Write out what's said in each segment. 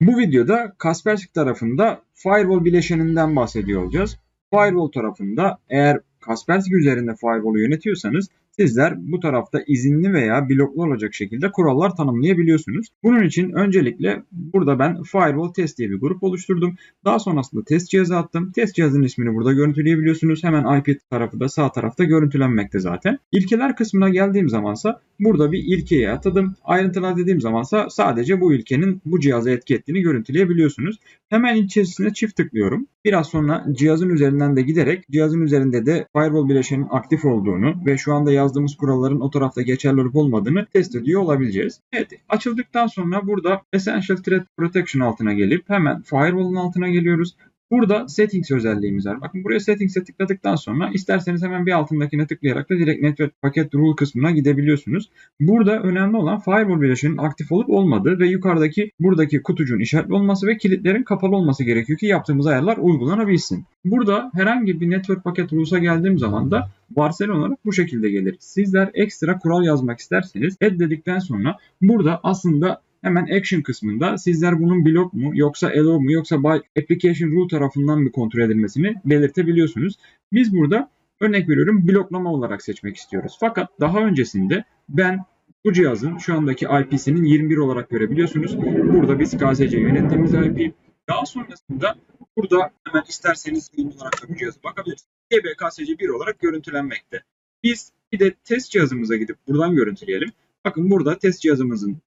Bu videoda Kaspersky tarafında firewall bileşeninden bahsediyor olacağız. Firewall tarafında eğer Kaspersky üzerinde firewall'u yönetiyorsanız sizler bu tarafta izinli veya bloklu olacak şekilde kurallar tanımlayabiliyorsunuz. Bunun için öncelikle burada ben firewall test diye bir grup oluşturdum. Daha sonrasında test cihazı attım. Test cihazının ismini burada görüntüleyebiliyorsunuz. Hemen IP tarafı da sağ tarafta görüntülenmekte zaten. İlkeler kısmına geldiğim zamansa burada bir ilkeyi atadım. Ayrıntılar dediğim zamansa sadece bu ilkenin bu cihaza etki ettiğini görüntüleyebiliyorsunuz. Hemen içerisine çift tıklıyorum. Biraz sonra cihazın üzerinden de giderek cihazın üzerinde de firewall bileşenin aktif olduğunu ve şu anda yazdığımız kuralların o tarafta geçerli olup olmadığını test ediyor olabileceğiz. Evet açıldıktan sonra burada Essential Threat Protection altına gelip hemen firewall'ın altına geliyoruz. Burada settings özelliğimiz var. Bakın buraya settings'e tıkladıktan sonra isterseniz hemen bir altındakine tıklayarak da direkt network paket rule kısmına gidebiliyorsunuz. Burada önemli olan firewall bileşenin aktif olup olmadığı ve yukarıdaki buradaki kutucuğun işaretli olması ve kilitlerin kapalı olması gerekiyor ki yaptığımız ayarlar uygulanabilsin. Burada herhangi bir network paket rules'a geldiğim zaman da varsayılan olarak bu şekilde gelir. Sizler ekstra kural yazmak isterseniz add dedikten sonra burada aslında Hemen action kısmında sizler bunun blok mu yoksa allow mu yoksa by application rule tarafından mı kontrol edilmesini belirtebiliyorsunuz. Biz burada örnek veriyorum bloklama olarak seçmek istiyoruz. Fakat daha öncesinde ben bu cihazın şu andaki IP'sinin 21 olarak görebiliyorsunuz. Burada biz KSC yönettiğimiz IP. Daha sonrasında burada hemen isterseniz ürün olarak da bu cihazı bakabilirsiniz. TBKSC 1 olarak görüntülenmekte. Biz bir de test cihazımıza gidip buradan görüntüleyelim. Bakın burada test cihazımızın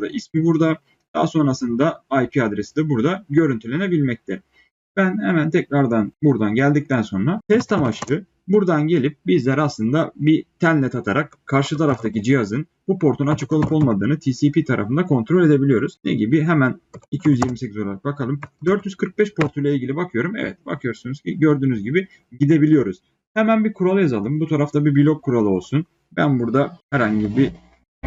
Burada ismi burada. Daha sonrasında IP adresi de burada görüntülenebilmekte. Ben hemen tekrardan buradan geldikten sonra test amaçlı buradan gelip bizler aslında bir telnet atarak karşı taraftaki cihazın bu portun açık olup olmadığını TCP tarafında kontrol edebiliyoruz. Ne gibi? Hemen 228 olarak bakalım. 445 portuyla ilgili bakıyorum. Evet bakıyorsunuz ki gördüğünüz gibi gidebiliyoruz. Hemen bir kural yazalım. Bu tarafta bir blok kuralı olsun. Ben burada herhangi bir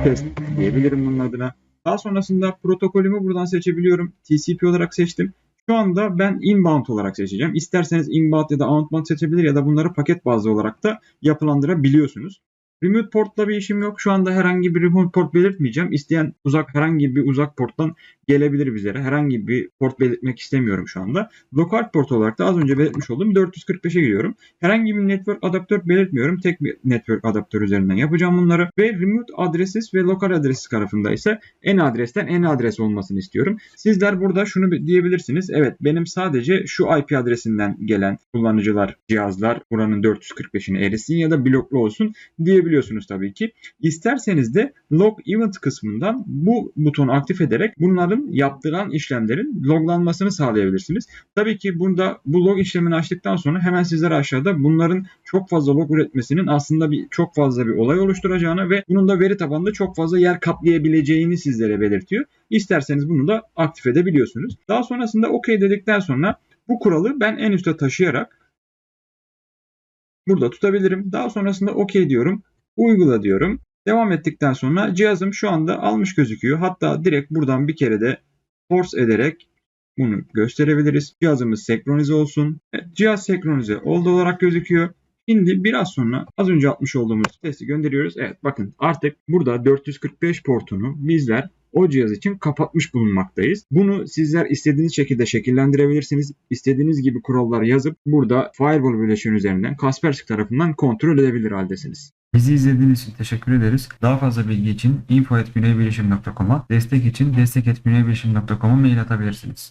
test diyebilirim bunun adına. Daha sonrasında protokolümü buradan seçebiliyorum. TCP olarak seçtim. Şu anda ben inbound olarak seçeceğim. İsterseniz inbound ya da outbound seçebilir ya da bunları paket bazlı olarak da yapılandırabiliyorsunuz. Remote portla bir işim yok. Şu anda herhangi bir remote port belirtmeyeceğim. İsteyen uzak herhangi bir uzak porttan gelebilir bizlere. Herhangi bir port belirtmek istemiyorum şu anda. Lokal port olarak da az önce belirtmiş olduğum 445'e giriyorum. Herhangi bir network adaptör belirtmiyorum. Tek bir network adaptör üzerinden yapacağım bunları. Ve remote adreses ve lokal adres tarafında ise en adresten en adres olmasını istiyorum. Sizler burada şunu diyebilirsiniz. Evet benim sadece şu IP adresinden gelen kullanıcılar, cihazlar buranın 445'ini erisin ya da bloklu olsun diyebiliyorsunuz tabii ki. İsterseniz de log event kısmından bu butonu aktif ederek bunların yaptıran işlemlerin loglanmasını sağlayabilirsiniz. Tabii ki burada bu log işlemini açtıktan sonra hemen sizlere aşağıda bunların çok fazla log üretmesinin aslında bir çok fazla bir olay oluşturacağını ve bunun da veri tabanında çok fazla yer kaplayabileceğini sizlere belirtiyor. İsterseniz bunu da aktif edebiliyorsunuz. Daha sonrasında OK dedikten sonra bu kuralı ben en üste taşıyarak burada tutabilirim. Daha sonrasında OK diyorum. Uygula diyorum. Devam ettikten sonra cihazım şu anda almış gözüküyor. Hatta direkt buradan bir kere de force ederek bunu gösterebiliriz. Cihazımız senkronize olsun. Evet, cihaz senkronize oldu olarak gözüküyor. Şimdi biraz sonra az önce atmış olduğumuz testi gönderiyoruz. Evet bakın artık burada 445 portunu bizler o cihaz için kapatmış bulunmaktayız. Bunu sizler istediğiniz şekilde şekillendirebilirsiniz. İstediğiniz gibi kurallar yazıp burada firewall bileşeni üzerinden Kaspersky tarafından kontrol edebilir haldesiniz. Bizi izlediğiniz için teşekkür ederiz. Daha fazla bilgi için info.güneybilişim.com'a, destek için destek.güneybilişim.com'a mail atabilirsiniz.